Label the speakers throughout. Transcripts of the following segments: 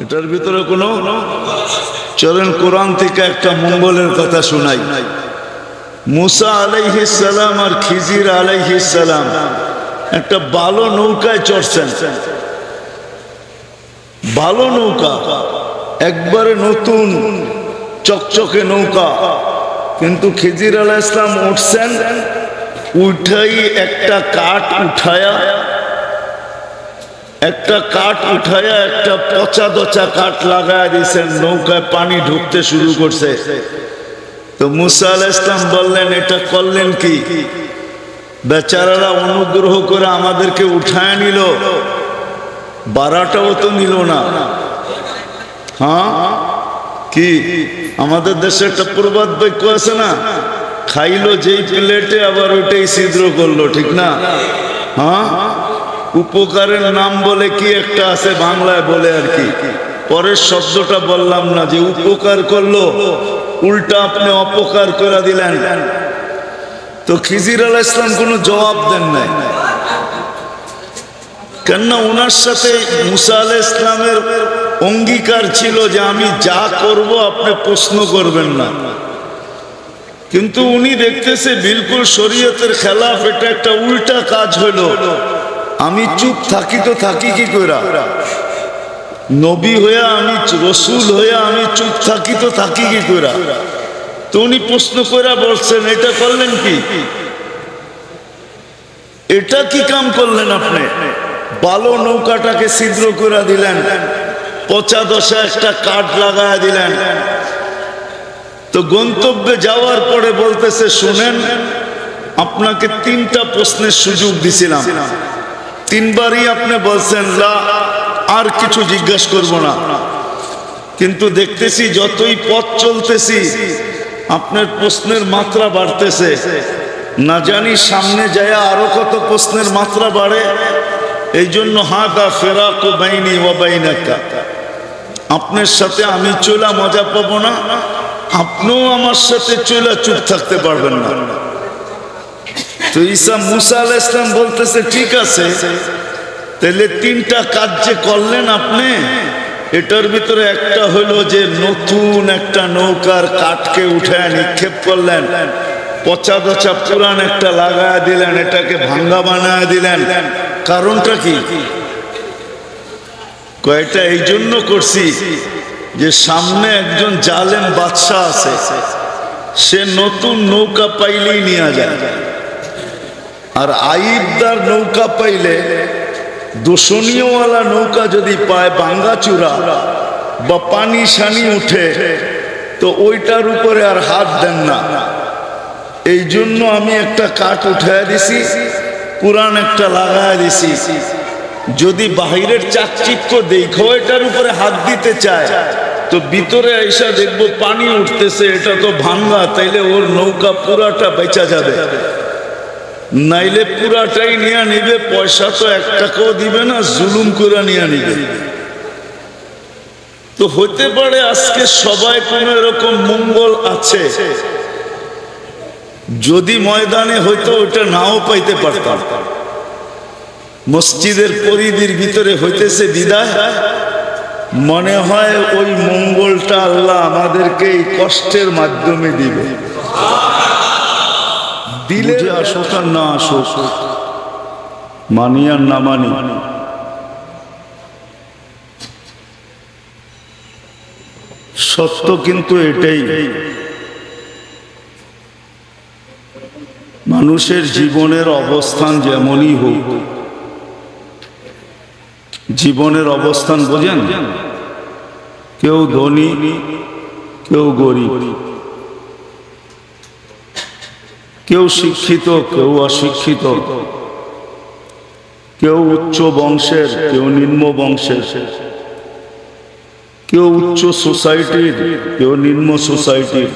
Speaker 1: এটার ভিতরে কোনো চলেন কোরআন থেকে একটা মঙ্গলের কথা শোনাই। মুসা আলাইহিসালাম আর খিজির আলাইহিসালাম একটা ভালো নৌকায় চড়ছেন। ভালো নৌকা, একবারে নতুন, চকচকে নৌকা। কিন্তু খিজির আলাহ ইসলাম উঠছেন, উঠাই একটা কাঠ উঠায়া একটা কাঠ উঠায়া একটা পচা দচা কাঠ লাগায় দিয়েছেন নৌকায় পানি ঢুকতে শুরু করছে। তো মুসা আলাহ ইসলাম বললেন, এটা করলেন কি? বেচারারা অনুগ্রহ করে আমাদেরকে উঠায় নিল। বারাটাও তো নিল না। হ্যাঁ? কি? আমাদের দেশে একটা প্রবাদ বাক্য আছে না? খাইলো যেই প্লেটে, আবার ওইটাই ছিদ্র করল, ঠিক না? হ্যাঁ? উপকারের নাম বলে কি একটা আছে বাংলায় বলে আর কি? পরের শব্দটা বললাম না, যে উপকার করল, উল্টা আপনি অপকার করে দিলেন। তো খিজির আলাহ ইসলাম কোনো জবাব দেন নাই। কেননা ওনার সাথে মুসা ইসলামের অঙ্গীকার ছিল যে আমি যা করব আপনি প্রশ্ন করবেন না। কিন্তু উনি দেখতেছে বিলকুল শরীয়তের খেলাফ, এটা একটা উল্টা কাজ হলো। আমি চুপ থাকি তো থাকি কি কইরা? নবী হয়ে আমি রসুল হয়ে আমি চুপ থাকি তো থাকি কি কইরা? তো উনি প্রশ্ন কইরা বলছেন, এটা করলেন কি? এটা কি কাম করলেন আপনি? ভালো নৌকাটাকে ছিদ্র করে দিলেন, পচা দশা একটা কাঠ লাগায় দিলেন। তো গন্তব্যে যাওয়ার পরে বলতেছে, শুনেন, আপনাকে তিনটা প্রশ্নের সুযোগ দিছিলাম। তিনবারই আপনি বলছেন, লা, আর কিছু জিজ্ঞাসা করব না। কিন্তু দেখতেছি যতই পথ চলতেছি, আপনার প্রশ্নের মাত্রা বাড়তেছে। না জানি সামনে যায় আরও কত প্রশ্নের মাত্রা বাড়ে। এই জন্য হাদা ফেরাক বাইনি ও বাইনাকা। আপনার সাথে আমি চলা মজা পাবো না। আপনিও আমার সাথে চলা চুপ থাকতে পারবেন না। তো ঈসা মুসা আলাহ ইসলাম বলতেছে, ঠিক আছে, তাহলে তিনটা কাজ যে করলেন আপনি, এটার ভিতরে একটা হলো যে নতুন একটা নৌকার কাঠকে উঠে নিক্ষেপ করলেন, পচা দচা পুরান একটা লাগায় দিলেন, এটাকে ভাঙ্গা বানায় দিলেন। কারণটা কি? কয়টা? এই জন্য করছি যে সামনে একজন জালেম বাদশাহ আছে, সে নতুন নৌকা পাইলেই নিয়ে যায়। আর আইবদার নৌকা পাইলে দোষণীয়ওয়ালা নৌকা যদি পায় বাঙ্গাচূড়া বা পানি সানি উঠে, তো ওইটার উপরে আর হাত দেন না। এই জন্য আমি একটা কাঠ উঠায় দিছি পুরান একটা লাগায় দিছি। যদি বাহিরের চাকচিক্য দেখো, এটার উপরে হাত দিতে চায়, তো ভিতরে এসা দেখব পানি উঠতেছে, এটা তো ভাঙ্গা, তাইলে ওর নৌকা পুরাটা বেচা যাবে। নাইলে পুরাটাই নিয়ে নিবে, পয়সা তো এক টাকাও দিবে না, জুলুম করে নিয়ে নিবে। তো হতে পারে আজকে সবাই কোন এরকম মঙ্গল আছে। যদি ময়দানে হয়তো ওটা নাও পাইতে পারতাম। মসজিদের পরিধির ভিতরে হইতেছে বিদায়। মনে হয় ওই মঙ্গলটা আল্লাহ আমাদেরকে এই কষ্টের মাধ্যমে দিবে। দিলে আসুক আর না আসুক। মানি আর না মানি। সত্য কিন্তু এটাই। মানুষের জীবনের অবস্থান যেমনই হোক, জীবনের অবস্থান বোঝেন? কেউ ধনী, কেউ গরিব। কেউ শিক্ষিত, কেউ অশিক্ষিত। কেউ উচ্চ বংশের, কেউ নিম্ন বংশের। কেউ উচ্চ সোসাইটির, কেউ নিম্ন সোসাইটির।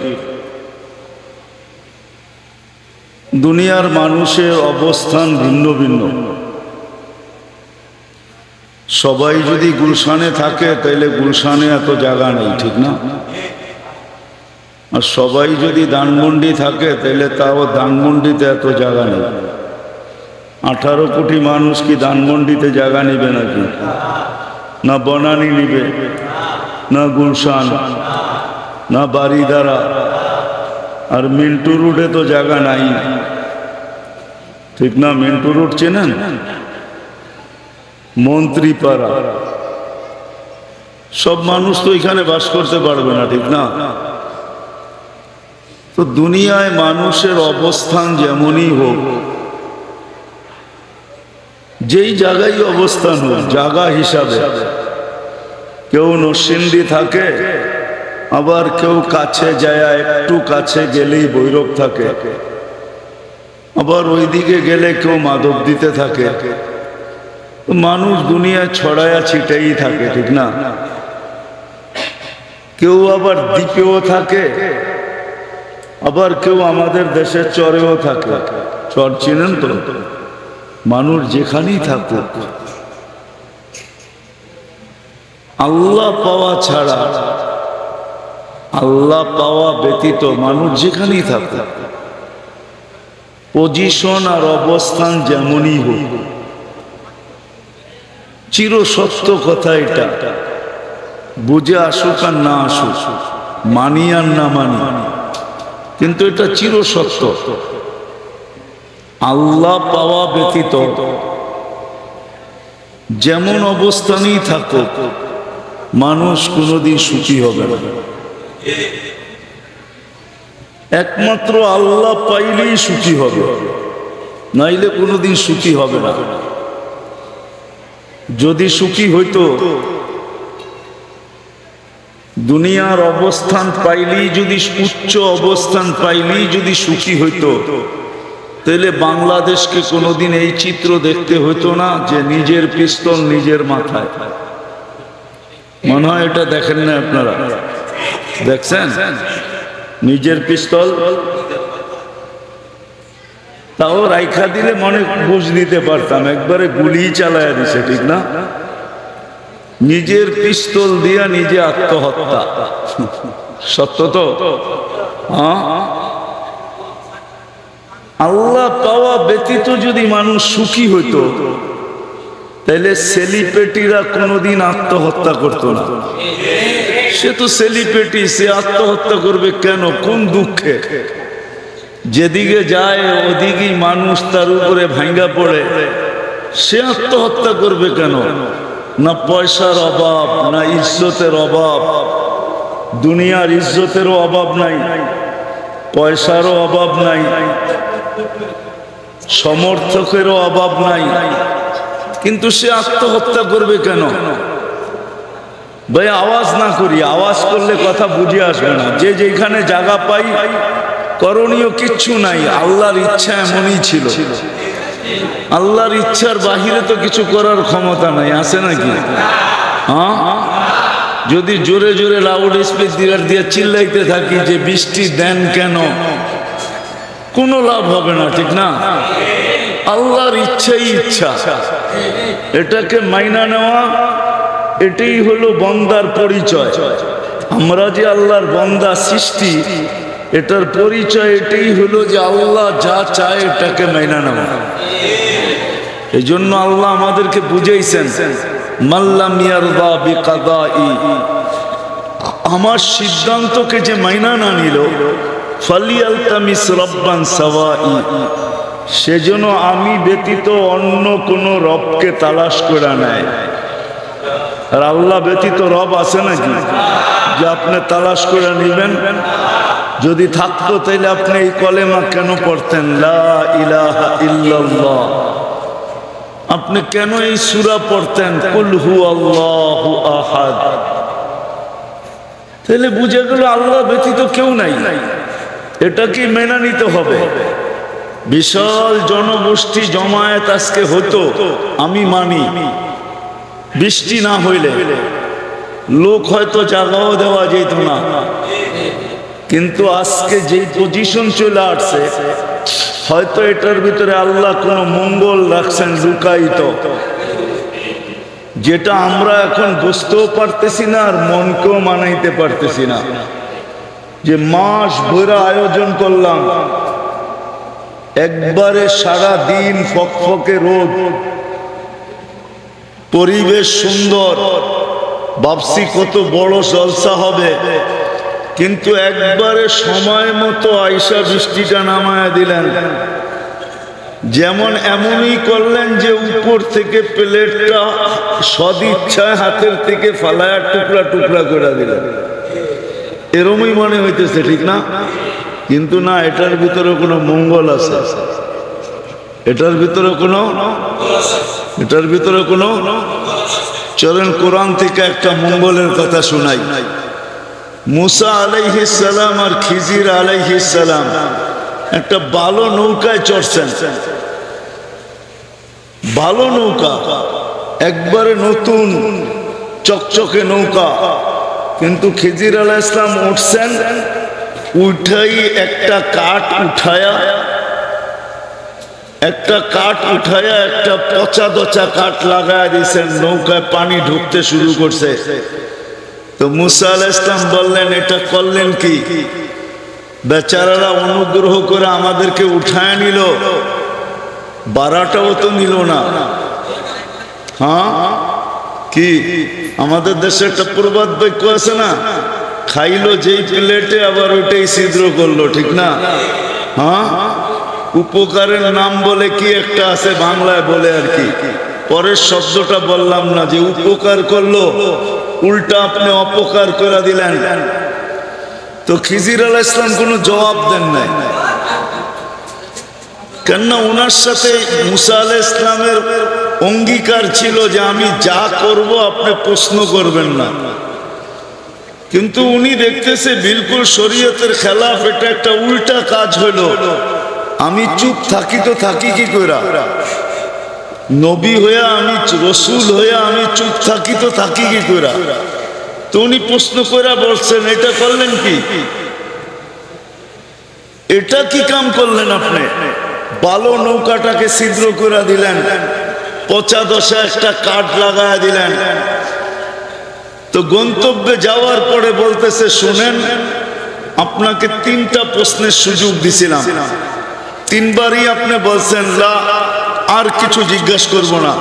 Speaker 1: দুনিয়ার মানুষের অবস্থান ভিন্ন ভিন্ন। সবাই যদি গুলশানে থাকে তাহলে গুলশানে এত জায়গা নেই, ঠিক না? আর সবাই যদি ধানমন্ডি থাকে, তাহলে তাও ধানমন্ডিতে এত জায়গা নেই। আঠারো কোটি মানুষ কি ধানমন্ডিতে জায়গা নিবে নাকি? না বনানি নিবে, না গুলশান, না বাড়িদারা আর মিন্টু রোডে তো জায়গা নাই। ঠিক না, মিন্টু রোড চেনেন? মন্ত্রীপাড়া। সব মানুষ তো এখানে বাস করতে পারবে না, ঠিক না? তো দুনিয়ায় মানুষের অবস্থান যেমনই হোক, যেই জায়গায় অবস্থান হোক, জায়গা হিসাবে। কেউ নরসিংদী থাকে, আবার কেউ কাছে যায়, একটু কাছে গেলেই বৈরব থাকে। আবার ওইদিকে গেলে কেউ মাদক দিতে থাকে মানুষ দুনিয়ায় ছড়ায়া ছিটেই থাকে, ঠিক না? কেউ আবার দ্বীপেও থাকে আবার কেউ আমাদের দেশে চরেও থাকে। চর চিনেন তো? মানুষ যেখানেই থাকুক। আল্লাহ পাওয়া ছাড়া, আল্লাহ পাওয়া ব্যতীত মানুষ যেখানেই থাকুক। পজিশন আর অবস্থান যেমনই হোক, চির সত্য কথা এটা। বুঝে আসুক আর না আসুক, মানি আর না মানি কিন্তু এটা চির সত্য। আল্লাহ পাওয়া ব্যতীত যেমন অবস্থানেই থাকুক, মানুষ কোনোদিন সুখী হবে না। একমাত্র আল্লাহ পাইলেই সুখী হবে, নাইলে কোনোদিন সুখী হবে না। যদি সুখী হইতো দুনিয়ার অবস্থান পাইলেই যদি উচ্চ অবস্থান পাইলেই যদি সুখী হইতো, তাহলে বাংলাদেশকে কোনোদিন এই চিত্র দেখতে হইতো না যে নিজের পিস্তল নিজের মাথায়। মনে হয় এটা দেখেন না আপনারা? দেখছেন? নিজের পিস্তল? তাও রাইখা দিলে মনে বুঝ দিতে পারতাম, একবারে গুলি চালায় দিছে, ঠিক না? নিজের পিস্তল দিয়া নিজে আত্মহত্যা। সত্য তো? আল্লাহ পাওয়া ব্যতীত যদি মানুষ সুখী হইতো তাহলে সেলিপেটিরা কোনোদিন আত্মহত্যা করতো না। সে তো সেলিপেটি সে আত্মহত্যা করবে কেন? কোন দুঃখে? যেদিকে যায়, ওদিকেই মানুষ তার উপরে ভাঙ্গা পড়ে। সে আত্মহত্যা করবে কেন? না পয়সার অভাব, না ইজ্জতের অভাব, দুনিয়ার ইজ্জতেরও অভাব নাই, পয়সারও অভাব নাই, সমর্থকেরও অভাব নাই। কিন্তু সে আত্মহত্যা করবে কেন? ভাই, আওয়াজ না করি, আওয়াজ করলে কথা বুঝে আসবে না। যে যেখানে জায়গা পাই, করণীয় কিচ্ছু নাই, আল্লাহর ইচ্ছা এমনই ছিল। আল্লাহর ইচ্ছার বাহিরে তো কিছু করার ক্ষমতা নাই, আছে নাকি? হ্যাঁ? যদি জোরে জোরে লাউড স্পিকার দিয়ে চিল্লাইতে থাকি যে বৃষ্টি দেন কেন, কোনো লাভ হবে না, ঠিক না? আল্লাহর ইচ্ছাই ইচ্ছা। এটাকে মাইনা নেওয়া, এটাই হলো বন্দার পরিচয়। আমরা যে আল্লাহর বন্দা সৃষ্টি, এটার পরিচয় এটাই হলো যে আল্লাহ যা চায় এটাকে মাইনা নেওয়া। এই জন্য আল্লাহ আমাদেরকে বুঝাইছেন মাল্লাম ইয়ারদা বিকাদাই। আমার সিদ্ধান্তকে যে মাইনা না নিল, ফালিয়ালতামিস রব্বান সাওয়াই। সেজন্য আমি ব্যতীত অন্য কোনো রবকে তালাশ করে নেয় আর আল্লাহ ব্যতীত রব আছে নাকি? যে আপনি তালাশ করে নিবেন? যদি থাকতো তাহলে আপনি এই কলেমা কেন পড়তেন? লা ইলাহা ইল্লাল্লাহ। আপনি কেন এই সুরা পড়তেন? কুল হু আল্লাহু আহাদ। তাহলে বুঝে গেল আল্লাহ ব্যতীত কেউ নাই। এটাকে মেনে নিতে হবে? বিশাল জনগোষ্ঠী জমায়েত আজকে হতো, আমি মানি। বৃষ্টি না হইলে, লোক হয়তো জাগাও দেওয়া যেত না। কিন্তু আজকে যে পজিশন চলে আসছে, হয়তো এটার ভিতরে আল্লাহ কোনো মঙ্গল রাখছেন লুকায়িত। যেটা আমরা এখন বুঝতেও পারতেছি না আর মনকেও মানাইতে পারতেছি না। যে মাস ভরা আয়োজন করলাম, একবারে সারা দিন ফকফকে রোদ। পরিবেশ সুন্দর, ভাবছি কত বড় জলসা হবে। কিন্তু একবারে সময় মতো আইসা বৃষ্টিটা নামায়া দিলেন। যেমন এমনই করলেন যে উপর থেকে প্লেটটা সদিচ্ছায় হাতের থেকে ফালায়া টুকরা টুকরা করে দিলেন। এরমই মনে হইতেছে, ঠিক না? কিন্তু না, এটার ভিতরে কোনো মঙ্গল আছে। এটার ভিতরে কোনো এটার ভিতরে কোনো চলেন কোরআন থেকে একটা মঙ্গলের কথা শোনাই। মুসা সালাম আর খিজির সালাম একটা ভালো নৌকায় চড়ছেন। ভালো নৌকা, একবারে নতুন, চকচকে নৌকা। কিন্তু খিজির আলাহ ইসলাম উঠছেন, উঠাই একটা কাঠ উঠায়া, একটা কাঠ উঠায়া একটা পচা দচা কাঠ লাগায় দিয়েছেন, নৌকায় পানি ঢুকতে শুরু করছে। তো মুসা আলাহ ইসলাম বললেন, এটা করলেন কি? বেচারারা অনুগ্রহ করে আমাদেরকে উঠায় নিল। বারাটাও তো নিল না। হ্যাঁ? কি? আমাদের দেশে একটা প্রবাদ বাক্য আছে না? খাইলো যেই প্লেটে, আবার ওইটাই ছিদ্র করল, ঠিক না? হ্যাঁ? উপকারের নাম বলে কি একটা আছে বাংলায় বলে আর কি? পরের শব্দটা বললাম না, যে উপকার করল উল্টা আপনি অপকার করে দিলেন। তো খিজির আলাহ ইসলাম কোনো জবাব দেন নাই। কেননা ওনার সাথে মুসা আলাহ ইসলামের অঙ্গীকার ছিল যে আমি যা করব আপনি প্রশ্ন করবেন না। কিন্তু উনি দেখতেছে বিলকুল শরীয়তের খেলাফ, এটা একটা উল্টা কাজ হলো। আমি চুপ থাকি তো থাকি কি কইরা? নবী হয়ে আমি রসুল হয়ে আমি চুপ থাকি তো থাকি কি কইরা? তো উনি প্রশ্ন করে বলছেন, এটা করলেন কি? এটা কি কাম করলেন আপনি? ভালো নৌকাটাকে ছিদ্র করে দিলেন, পচা দশা একটা কাঠ লাগায় দিলেন। তো গন্তব্যে যাওয়ার পরে বলতেছে, শুনেন, আপনাকে তিনটা প্রশ্নের সুযোগ দিছিলাম। তিনবারই আপনি বলছেন, লা আর কিছু জিজ্ঞাসা করব না।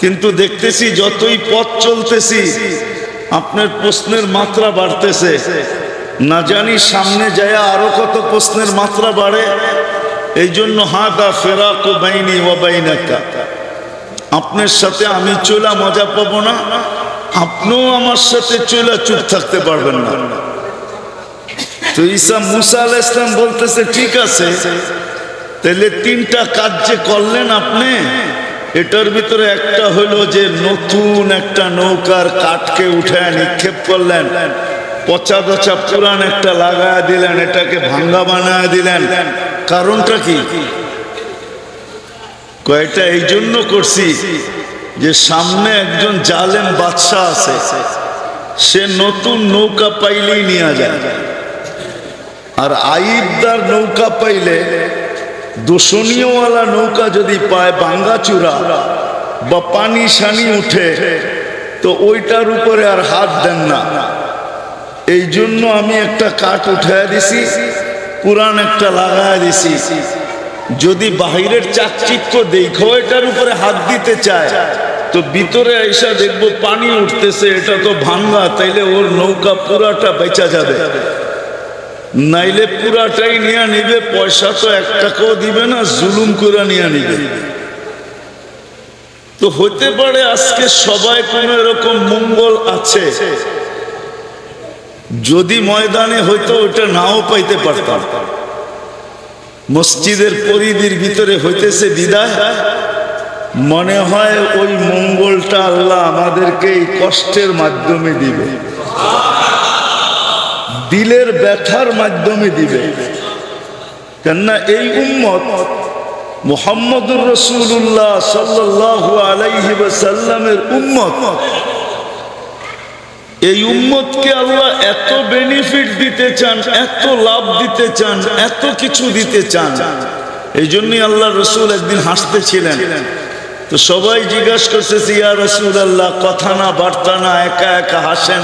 Speaker 1: কিন্তু দেখতেছি যতই পথ চলতেছি, আপনার প্রশ্নের মাত্রা বাড়তেছে। না জানি সামনে যায় আরও কত প্রশ্নের মাত্রা বাড়ে। এই জন্য হাদা ফেরাক ও বাইনি ও বাইনাকা। আপনার সাথে আমি চলা মজা পাবো না। আপনিও আমার সাথে চলা চুপ থাকতে পারবেন না। তো ঈসা মুসা আল ইসলাম বলতেছে, ঠিক আছে তাহলে তিনটা কাজ যে করলেন আপনি, এটার ভিতরে একটা হলো যে নতুন একটা নৌকার কাঠকে উঠে নিক্ষেপ করলেন, পচা দচা পুরান একটা লাগায় দিলেন, এটাকে ভাঙ্গা বানায় দিলেন। কারণটা কি? কয়েকটা এই জন্য করছি যে সামনে একজন জালেম বাদশাহ আছে, সে নতুন নৌকা পাইলেই নিয়ে যায়। আর আইবদার নৌকা পাইলে দোষণীয়ওয়ালা নৌকা যদি পায় বাঙ্গাচূড়া বা পানি সানি উঠে, তো ওইটার উপরে আর হাত দেন না। এই জন্য আমি একটা কাঠ উঠায় দিছি পুরান একটা লাগায় দিছি। যদি বাহিরের চাকচিক্য দেখো, এটার উপরে হাত দিতে চায়, তো ভিতরে এসা দেখব পানি উঠতেছে, এটা তো ভাঙ্গা, তাইলে ওর নৌকা পুরাটা বেচা যাবে। নাইলে পুরাটাই নিয়ে নিবে, পয়সা তো এক টাকাও দিবে না, জুলুম করে নিয়ে নিবে। তো হতে পারে আজকে সবাই কোন এরকম মঙ্গল আছে। যদি ময়দানে হয়তো ওটা নাও পাইতে পারতাম। মসজিদের পরিধির ভিতরে হইতেছে বিদায়। মনে হয় ওই মঙ্গলটা আল্লাহ আমাদেরকে এই কষ্টের মাধ্যমে দিবে। দিলের ব্যথার মাধ্যমে দিবে। কেননা এই উম্মত মোহাম্মদুর রসুল্লাহ সাল্লাহ আলাইহি সাল্লামের উম্মত। এই উম্মতকে আল্লাহ এত বেনিফিট দিতে চান, এত লাভ দিতে চান, এত কিছু দিতে চান। এই জন্যই আল্লাহ রসুল একদিন হাসতেছিলেন। তো সবাই জিজ্ঞাসা করতেছে, ইয়া রসুল আল্লাহ কথা না, বার্তা না, একা একা হাসেন?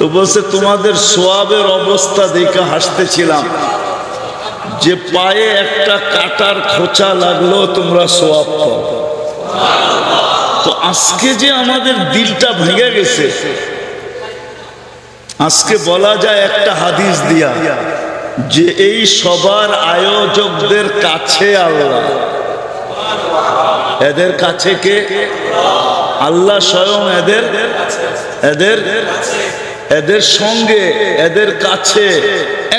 Speaker 1: তো বলছে, তোমাদের সোয়াবের অবস্থা দেখে হাসতেছিলাম। যে পায়ে একটা কাটার খোঁচা লাগল, তোমরা সোয়াব পাও। তো আজকে যে আমাদের দিলটা ভেঙে গেছে, আজকে বলা যায় একটা হাদিস দিয়া, যে এই সবার আয়োজকদের কাছে আল্লাহ। এদের কাছে কে? আল্লাহ স্বয়ং এদের এদের এদের সঙ্গে, এদের কাছে,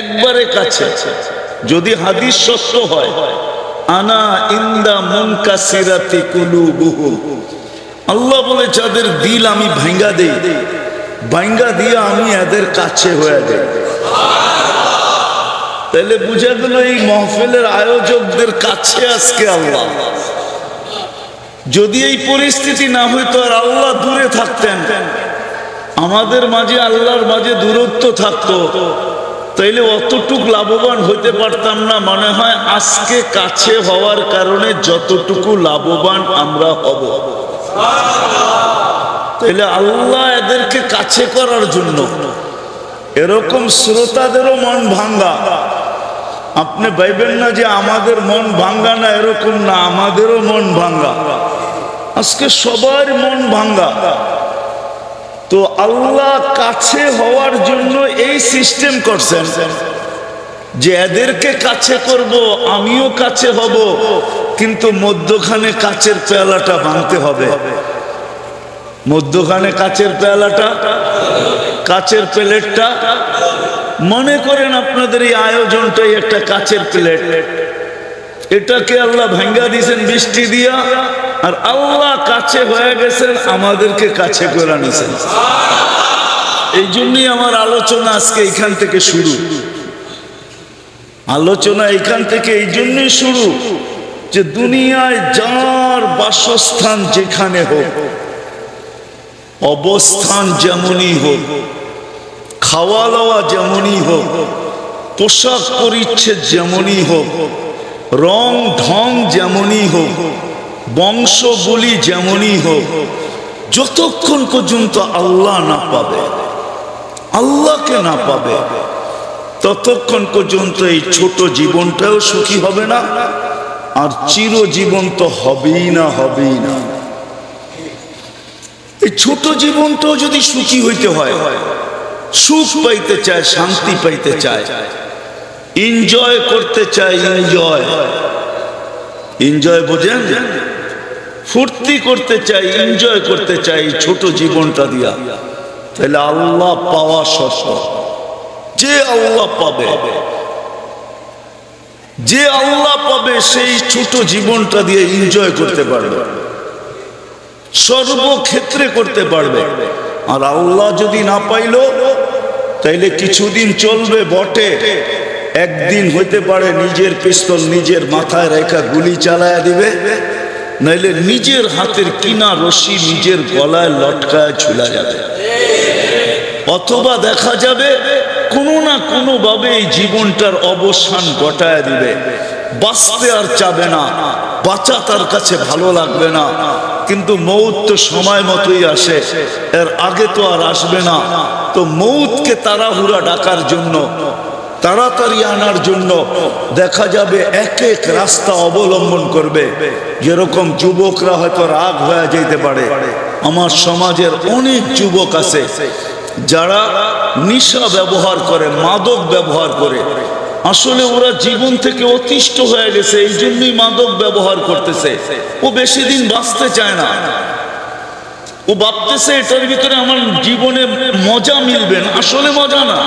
Speaker 1: একবারে কাছে। যদি হাদিস সত্য হয়, আনা ইন্দা মুনকা সিরাতি কুলুবুহু। আল্লাহ বলে, যাদের দিল আমি ভাঙ্গা দেই, ভাঙ্গা দিয়ে আমি এদের কাছে হয়ে যাই তাহলে বুঝা গেল এই মহফিলের আয়োজকদের কাছে আজকে আল্লাহ। যদি এই পরিস্থিতি না হইতো আর আল্লাহ দূরে থাকতেন আমাদের মাঝে আল্লাহর মাঝে দূরত্ব থাকতো। তাইলে অতটুক লাভবান হইতে পারতাম না। মনে হয় আজকে কাছে হওয়ার কারণে যতটুকু লাভবান আমরা হব। তাইলে আল্লাহ এদেরকে কাছে করার জন্য এরকম শ্রোতাদেরও মন ভাঙ্গা। আপনি ভাইবেন না যে আমাদের মন ভাঙ্গা না এরকম না, আমাদেরও মন ভাঙ্গা। আজকে সবার মন ভাঙ্গা। তো আল্লাহ কাছে হওয়ার জন্য এই সিস্টেম করছেন যে এদেরকে কাছে করব, আমিও কাছে হব, কিন্তু মধ্যখানে কাচের পেয়ালাটা ভাঙতে হবে। মধ্যখানে কাচের পেয়ালাটা, কাচের প্লেটটা, মনে করেন আপনাদের এই আয়োজনটাই একটা কাচের প্লেট। এটাকে আল্লাহ ভাঙ্গা দিয়েছেন বৃষ্টি দিয়া আর আল্লাহ কাছে হয়ে গেছেন, আমাদেরকে কাছে করে নিয়েছেন এই জন্যই আমার আলোচনা আজকে এখান থেকে শুরু। আলোচনা এখান থেকে এই জন্যই শুরু যে দুনিয়ায় যার বাসস্থান যেখানে হোক, অবস্থান যেমনই হোক খাওয়া দাওয়া যেমনই হোক, পোশাক পরিচ্ছেদ যেমনই হোক রং ঢং যেমনই হোক বংশগুলি যেমনই হোক, যতক্ষণ পর্যন্ত আল্লাহ না পাবে, আল্লাহকে না পাবে, ততক্ষণ পর্যন্ত এই ছোট জীবনটাও সুখী হবে না, আর চিরজীবন তো হবেই না হবেই না। এই ছোট জীবনটাও যদি সুখী হইতে হয়, সুখ পাইতে চায়, শান্তি পাইতে চায় এনজয় করতে চায় এনজয় এনজয় বোঝেন? ফুর্তি করতে চাই এনজয় করতে চাই ছোট জীবনটা দিয়া। তাহলে আল্লাহ পাওয়া শর্ত। যে আল্লাহ পাবে, যে আল্লাহ পাবে সেই ছোট জীবনটা দিয়ে এনজয় করতে পারবে। সর্বক্ষেত্রে করতে পারবে। আর আল্লাহ যদি না পাইল, তাইলে কিছুদিন চলবে, বটে। একদিন হইতে পারে নিজের পিস্তল নিজের মাথায় রেখা গুলি চালায় দিবে। নাইলে নিজের হাতের কিনা রশি নিজের গলায় লটকায় ঝুলা যাবে। অথবা দেখা যাবে কোনো না কোনো ভাবে এই জীবনটার অবসান ঘটায় দিবে। বাঁচতে আর চাবে না, বাঁচা তার কাছে ভালো লাগবে না। কিন্তু মৌত তো সময় মতোই আসে, এর আগে তো আর আসবে না। তো মৌতকে তাড়াহুড়া ডাকার জন্য তাড়াতাড়ি আনার জন্য দেখা যাবে এক এক রাস্তা অবলম্বন করবে। যেরকম যুবকরা হয়তো রাগ হয়ে যেতে পারে। আমার সমাজের অনেক যুবক আছে, যারা নিশা ব্যবহার করে, মাদক ব্যবহার করে। আসলে ওরা জীবন থেকে অতিষ্ঠ হয়ে গেছে, এই জন্যই মাদক ব্যবহার করতেছে। ও বেশি দিন বাঁচতে চায় না। ও ভাবতেছে এটার ভিতরে আমার জীবনে মজা মিলবেন আসলে মজা না।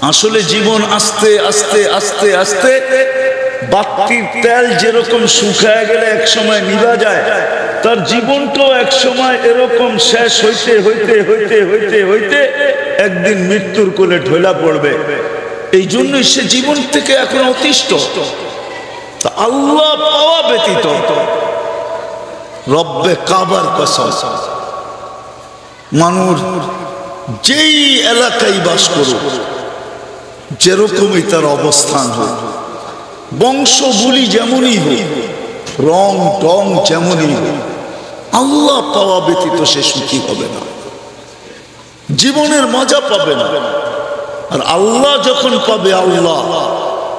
Speaker 1: আসলে জীবন আস্তে আস্তে আস্তে আস্তে বাতির তেল যেরকম শুকায় গেলে এক সময় নিভা যায়, তার জীবনটাও এক সময় এরকম শেষ হইতে হইতে হইতে হইতে হইতে একদিন মৃত্যুর কোলে ঢোলা পড়বে। এই জন্যই সে জীবন থেকে এখন অতিষ্ঠ। আল্লাহ পাওয়া ব্যতীত রব্বে কাবার মানুষ যেই এলাকায় বাস করুক যেরকমই তার অবস্থান হোক বংশ বুলি যেমনই হোক, রং টং যেমনই হোক, আল্লাহ পাওয়া ব্যতীত সে সুখী হবে না, জীবনের মজা পাবে না, আর আল্লাহ যখন পাবে আল্লাহ,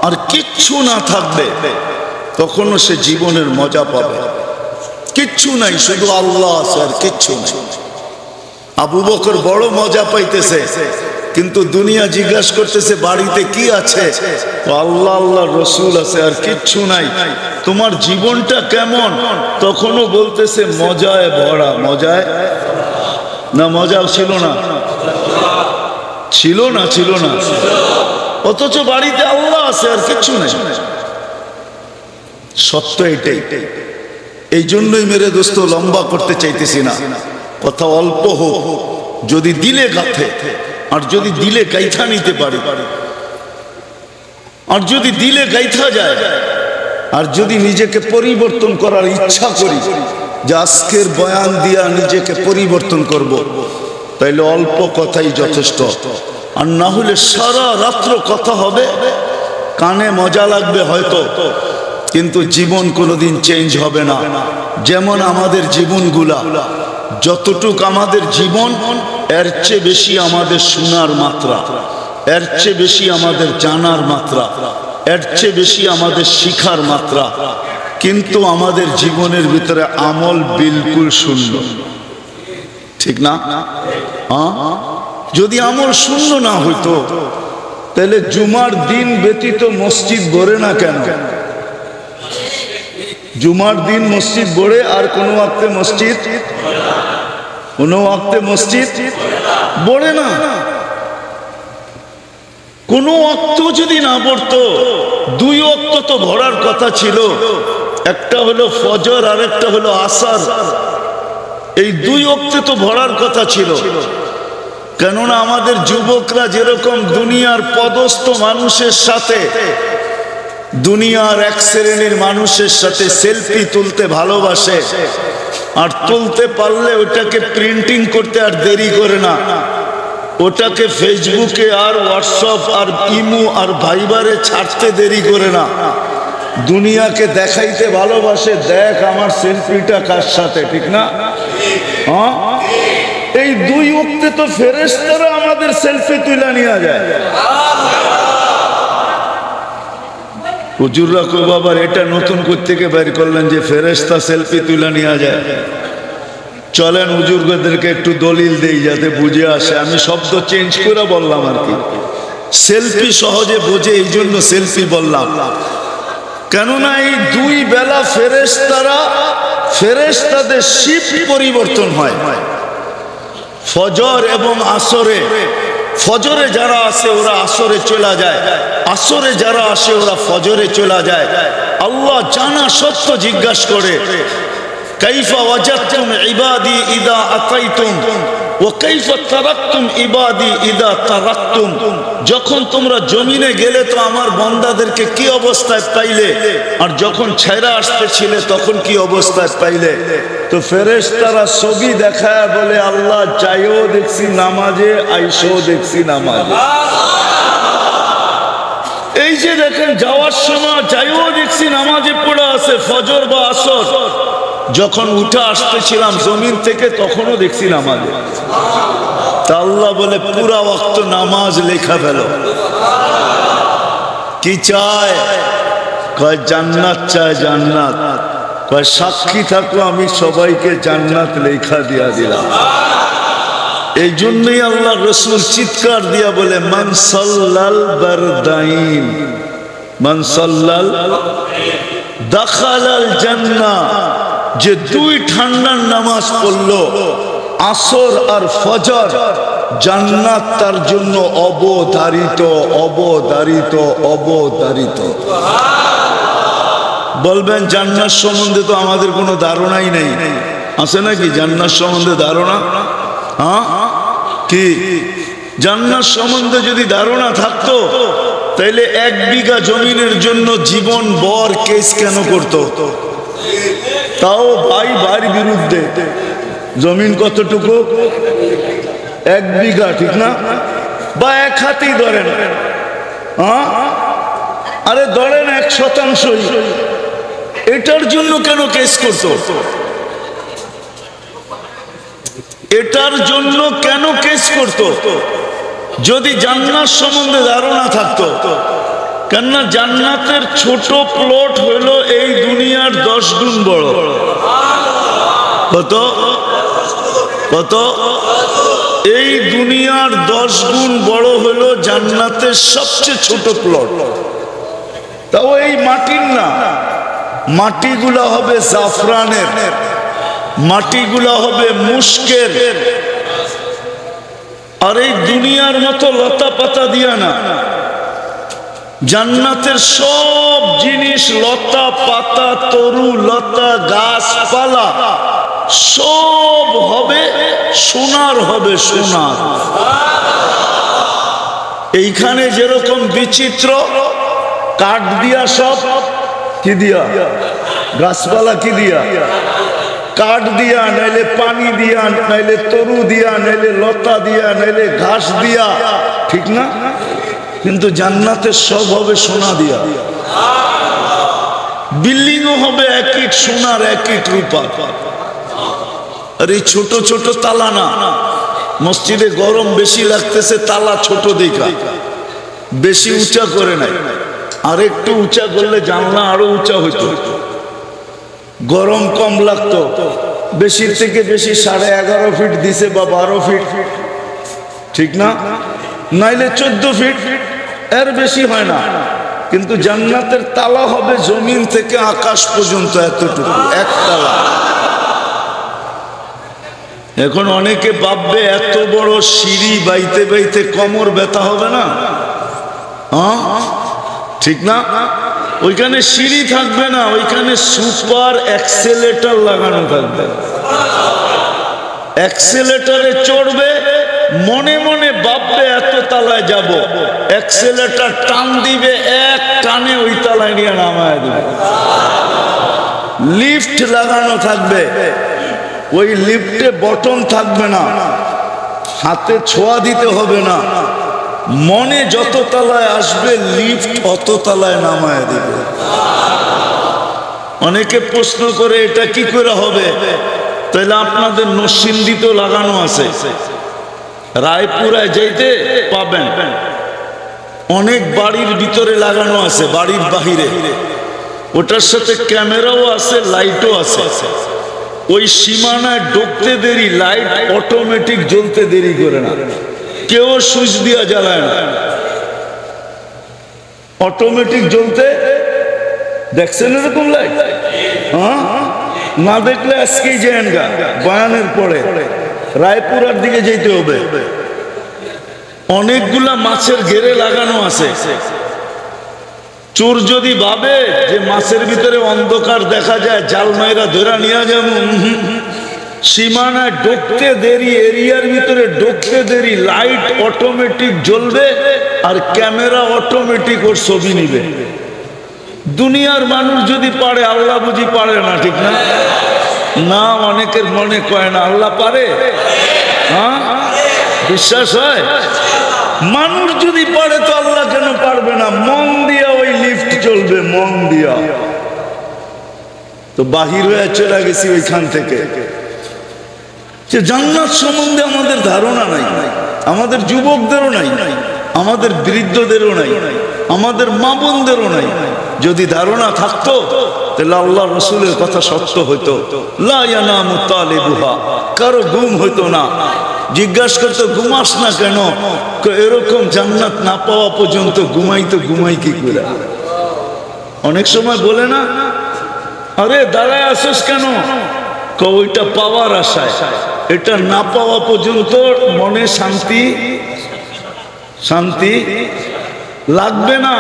Speaker 1: আর কিচ্ছু না থাকবে, তখনও সে জীবনের মজা পাবে কিচ্ছু নাই, শুধু আল্লাহ আছে আর কিচ্ছু নাই। আবু বকর বড় মজা পাইতেছে। কিন্তু দুনিয়া জিজ্ঞাসা করতেছে, বাড়িতে কি আছে? আল্লাহ আল্লাহ, রসুল আছে, আর কিচ্ছু নাই। তোমার জীবনটা কেমন? তখনও বলতেছে, মজায় ভরা। মজায়? না মজা ছিল না। ছিল না ছিল না। অথচ বাড়িতে আল্লাহ আছে, আর কিচ্ছু নাই। সত্য এটাই। এই জন্যই মেরে দোস্ত, লম্বা করতে চাইতেছি না। কথা অল্প হোক, যদি দিলে গাথে। আর যদি দিলে গাইথা নিতে পারে আর যদি দিলে গাইথা যায়, আর যদি নিজেকে পরিবর্তন করার ইচ্ছা করি, যে আজকের বয়ান দিয়া নিজেকে পরিবর্তন করব। তাইলে অল্প কথাই যথেষ্ট আর না হলে সারা রাত্র কথা হবে, কানে মজা লাগবে হয়তো, কিন্তু জীবন কোনোদিন চেঞ্জ হবে না যেমন আমাদের জীবনগুলা, যতটুক আমাদের জীবন এর চেয়ে বেশি আমাদের শোনার মাত্রা, এর চেয়ে বেশি আমাদের জানার মাত্রা, এর চেয়ে বেশি আমাদের শিখার মাত্রা। কিন্তু আমাদের জীবনের ভিতরে আমল বিলকুল শূন্য। ঠিক না? হ্যাঁ? যদি আমল শূন্য না হইতো, তাহলে জুমার দিন ব্যতীত মসজিদ গড়ে না কেন? জুমার দিন মসজিদ গড়ে আর কোনো ওয়াক্তে মসজিদ কোনো ওয়াক্তে মসজিদ গড়ে না। কোনো অক্ত যদি না পড়তো, দুই অক্ত তো ভরার কথা ছিল। একটা হলো ফজর আর একটা হলো আসার। এই দুই অক্তে তো ভরার কথা ছিল। কেননা আমাদের যুবকরা যেরকম দুনিয়ার পদস্থ মানুষের সাথে দুনিয়ার এক শ্রেণির মানুষের সাথে সেলফি তুলতে ভালোবাসে। আর তুলতে পারলে ওটাকে প্রিন্টিং করতে আর দেরি করে না। ওটাকে ফেসবুকে আর হোয়াটসঅ্যাপ আর ইমু আর ভাইবারে ছাড়তে দেরি করে না। দুনিয়াকে দেখাইতে ভালোবাসে, দেখ আমার সেলফিটা কার সাথে, ঠিক না? হ্যাঁ? এই দুই উক্তে তো ফেরেস্তারা আমাদের সেলফি তুলে নিয়ে যায়। হুজুররা কই বাবার এটা নতুন থেকে বের করলেন যে ফেরেস্তা সেলফি তুলে নিয়ে যায়? চলেন হুজুরদেরকে একটু দলিল দেই যাতে বুঝে আসে। আমি শব্দ চেঞ্জ করে বললাম আর কি। সেলফি সহজে বোঝে এই জন্য সেলফি বললাম। কেননা এই দুই বেলা ফেরেস্তারা ফেরেস্তাদের শিফট পরিবর্তন হয়। ফজর এবং আসরে ফজরে যারা আসে, ওরা আসরে চলে যায়। আসরে যারা আসে, ওরা ফজরে চলে যায়। আল্লাহ জানা সত্য জিজ্ঞাসা করে, কাইফা ওয়াজাতুম ইবাদি ইদা আতাইতুম? যখন তোমরা জমিনে গেলে তো আমার বান্দাদেরকে কি অবস্থায় পাইলে? আর যখন ছেড়া আসতেছিলে, তখন কি অবস্থায় পাইলে? তো ফেরেশতারা ছবি দেখায় বলে, আল্লাহ যাইও দেখছি, নামাজে আইসও দেখছি নামাজে। এই যে দেখেন, যাওয়ার সময় যাইও দেখছি, নামাজে পড়ে আছে ফজর বা আসর। যখন উঠে আসতেছিলাম জমিন থেকে, তখনও দেখছি নামাজে। তা আল্লাহ বলে, পুরা অক্ত নামাজ লেখা ফেল। কি চায়? কয়, জান্নাত চায় জান্নাত। কয়, সাক্ষী থাকো, আমি সবাইকে জান্নাত লেখা দিয়া দিলাম। এই জন্যই আল্লাহ রসুল চিৎকার দিয়া বলে মানসাল্লাল বারদাইন। মানসাল্লাল দাখালাল জান্নাহ যে দুই ঠান্ডার নামাজ পড়ল, আসর আর ফজর জান্নাত তার জন্য অবধারিত অবধারিত অবধারিত। বলবেন, জান্নাত সম্বন্ধে তো আমাদের কোনো ধারণাই নেই। আছে নাকি জান্নাত সম্বন্ধে ধারণা? হ্যাঁ? কি? জান্নাত সম্বন্ধে যদি ধারণা থাকতো, তাইলে এক বিঘা জমিনের জন্য জীবন বর কেস কেন করতো? তাও ভাই ভাইয়ের বিরুদ্ধে। জমিন কতটুকু? এক বিঘা, ঠিক না? বা এক হাতেই ধরেন। হ্যাঁ? আরে ধরেন এক শতাংশই। এটার জন্য কেন কেস করতো? এটার জন্য কেন কেস করত? যদি জান্নাত সম্বন্ধে ধারণা থাকতো। কেননা জান্নাতের ছোট প্লট হইল এই দুনিয়ার দশ গুণ বড়। কত? কত? এই দুনিয়ার দশ গুণ বড় হলো জান্নাতের সবচেয়ে ছোট প্লট তাও এই মাটির না। মাটিগুলা হবে জাফরানের। মাটিগুলা হবে মুস্কের আর এই দুনিয়ার মতো লতা পাতা দিয়া না। জান্নাতের সব জিনিস, লতা, পাতা, তরু, লতা, গাছপালা, সব হবে, সোনার হবে সোনার। এইখানে যেরকম বিচিত্র, কাঠ দিয়া সব, কি দিয়া? গাছপালা কি দিয়া? কাঠ দিয়া, নাইলে পানি দিয়া, নাইলে তরু দিয়া, নাইলে লতা দিয়া, নাইলে ঘাস দিয়া, ঠিক না? কিন্তু জান্নাতের সব হবে সোনা দিয়া। বিল্ডিংও হবে এক ইট সোনার, এক ইট রূপা আর এই ছোট ছোট তালা না, মসজিদে গরম বেশি লাগতেছে, তালা ছোট দেখা। বেশি উঁচা করে নাই। আর একটু উঁচা করলে জানলা আরও উঁচা হইতো। গরম কম লাগতো। বেশির থেকে বেশি সাড়ে এগারো ফিট দিছে বা বারো ফিট। ঠিক না? নাইলে চোদ্দ ফিট। এর বেশি হয় না। কিন্তু জান্নাতের তালা হবে জমিন থেকে আকাশ পর্যন্ত এতটুকু এক তালা এখন অনেকে ভাববে, এত বড় সিঁড়ি বাইতে বাইতে কোমর ব্যথা হবে না? ঠিক না? ওইখানে সিঁড়ি থাকবে না, ওইখানে সুপার অ্যাক্সেলেটার লাগানো থাকবে। অ্যাক্সেলেটারে চড়বে, মনে মনে তালায় যাব। অ্যাক্সেলেটার টান দিবে, এক টানে ওই তালায় নিয়ে নামায় দিবে। লিফট লাগানো থাকবে। ওই লিফটে বটন থাকবে না। হাতে ছোঁয়া দিতে হবে না। মনে যত তলায় আসবে লিফট অত তালায় নামায় দিবে। অনেকে প্রশ্ন করে, এটা কি করে হবে? তাহলে আপনাদের নসিন্দিত লাগানো আছে। রায়পুরায় যেতে পাবেন। অনেক বাড়ির ভিতরে লাগানো আছে, বাড়ির বাহিরে। ওটার সাথে ক্যামেরাও আছে, লাইটও আছে। ওই সীমানায় ঢুকতে দেরি, লাইট অটোমেটিক জ্বলতে দেরি করে না। কেউ সুইচ দিয়া জ্বালায় না। অটোমেটিক জ্বলতে, দেখছেন এরকম লাইট? হ্যাঁ? না দেখলে আজকেই যেন গা বয়ানের পরে। রায়পুরার দিকে যেতে হবে। অনেকগুলা মাছের ঘেরে লাগানো আছে। চোর যদি ভাবে যে মাছের ভিতরে অন্ধকার দেখা যায়, জাল মাইরা ধরা নিয়ে যাব। সীমানায় ঢুকতে দেরি, এরিয়ার ভিতরে ঢুকতে দেরি, লাইট অটোমেটিক জ্বলবে আর ক্যামেরা অটোমেটিক ওর ছবি নিবে। দুনিয়ার মানুষ যদি পারে, আল্লাহ বুঝি পারে না, ঠিক না? না অনেকের মনে কয় না, আল্লাহ পারে। হ্যাঁ? বিশ্বাস হয়? মানুষ যদি পারে তো আল্লাহ কেন পারবে না? মন দিয়া ওই লিফট চলবে, মন দিয়া। তো বাহির হয়ে চলে গেছি ওইখান থেকে। যে জান্নাত সম্বন্ধে আমাদের ধারণা নাই, আমাদের যুবকদেরও নাই, আমাদের বৃদ্ধদেরও নাই, আমাদের মা বোনদেরও নাই যদি ধারণা থাকতো, তাহলে আল্লাহ রসুলের কথা সত্য হইতো। কারও গুম হইতো না। জিজ্ঞাসা করতো, ঘুমাস না কেন? এরকম জান্নাত না পাওয়া পর্যন্ত ঘুমাই তো ঘুমাই কি করে? অনেক সময় বলে না, আরে দাঁড়ায় আসোস কেন? ওইটা পাওয়ার আশায়। এটা না পাওয়া পর্যন্ত মনে শান্তি শান্তি লাগবে না।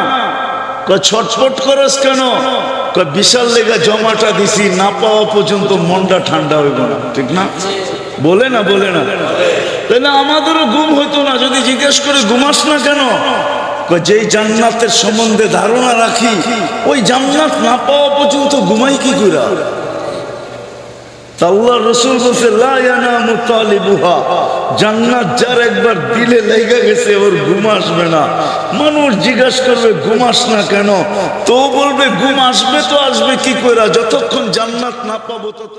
Speaker 1: ছটফট করস কেন? বিশাল লেগা জমাটা দিছি, না পাওয়া পর্যন্ত মনটা ঠান্ডা হইব না, ঠিক না? বলে না বলে না। তাহলে আমাদেরও গুম হইতো না, যদি জিজ্ঞেস করে, ঘুমাস না কেন? যেই জান্নাতের সম্বন্ধে ধারণা রাখি, ওই জান্নাত না পাওয়া পর্যন্ত ঘুমাই কি করে রসুল বলছে জান্নাত একবার দিলে লেগে গেছে, ওর ঘুম না। মানুষ জিজ্ঞাসা করবে ঘুমাস না কেন? তো বলবে, ঘুম আসবে তো আসবে, কি করে যতক্ষণ জান্নাত না পাবো তত